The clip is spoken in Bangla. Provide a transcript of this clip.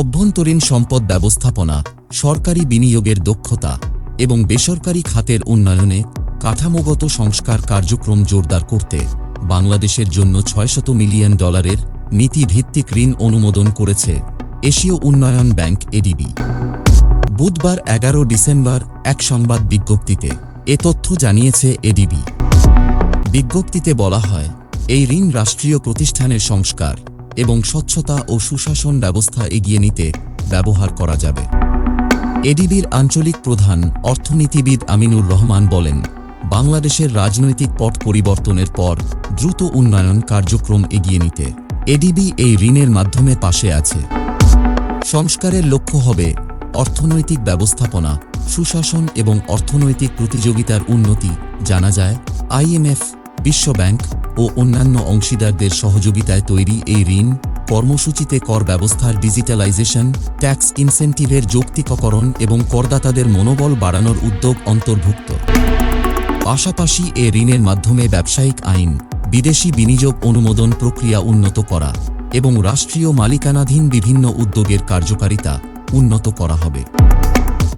অভ্যন্তরীণ সম্পদ ব্যবস্থাপনা, সরকারি বিনিয়োগের দক্ষতা এবং বেসরকারি খাতের উন্নয়নে কাঠামোগত সংস্কার কার্যক্রম জোরদার করতে বাংলাদেশের জন্য ছয়শত মিলিয়ন ডলারের নীতিভিত্তিক ঋণ অনুমোদন করেছে এশীয় উন্নয়ন ব্যাংক এডিবি। বুধবার এগারো ডিসেম্বর এক সংবাদ বিজ্ঞপ্তিতে এ তথ্য জানিয়েছে এডিবি। বিজ্ঞপ্তিতে বলা হয়, এই ঋণ রাষ্ট্রীয় প্রতিষ্ঠানের সংস্কার এবং স্বচ্ছতা ও সুশাসন ব্যবস্থা এগিয়ে নিতে ব্যবহার করা যাবে। এডিবির আঞ্চলিক প্রধান অর্থনীতিবিদ আমিনুর রহমান বলেন, বাংলাদেশের রাজনৈতিক পট পরিবর্তনের পর দ্রুত উন্নয়ন কার্যক্রম এগিয়ে নিতে এডিবি এই ঋণের মাধ্যমে পাশে আছে। সংস্কারের লক্ষ্য হবে অর্থনৈতিক ব্যবস্থাপনা, সুশাসন এবং অর্থনৈতিক প্রতিযোগিতার উন্নতি, জানা যায় আইএমএফ, বিশ্বব্যাংক ও অন্যান্য অংশীদারদের সহযোগিতায় তৈরি এই ঋণ কর্মসূচিতে কর ব্যবস্থার ডিজিটালাইজেশন, ট্যাক্স ইনসেন্টিভের যৌক্তিককরণ এবং করদাতাদের মনোবল বাড়ানোর উদ্যোগ অন্তর্ভুক্ত। পাশাপাশি এ ঋণের মাধ্যমে ব্যবসায়িক আইন, বিদেশি বিনিয়োগ অনুমোদন প্রক্রিয়া উন্নত করা এবং রাষ্ট্রীয় মালিকানাধীন বিভিন্ন উদ্যোগের কার্যকারিতা উন্নত করা হবে।